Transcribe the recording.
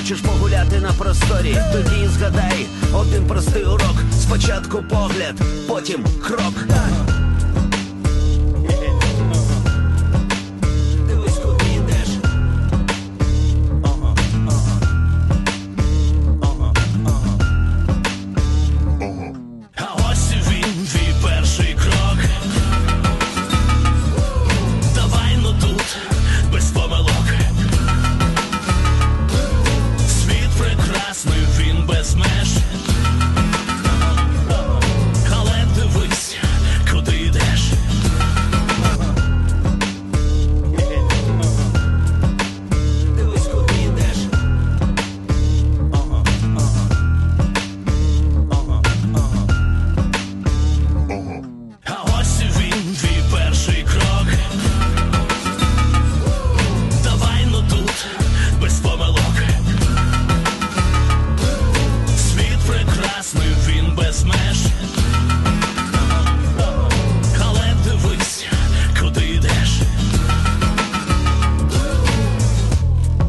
Хочеш погуляти на просторі, тоді згадай один простий урок. Спочатку погляд, потім крок.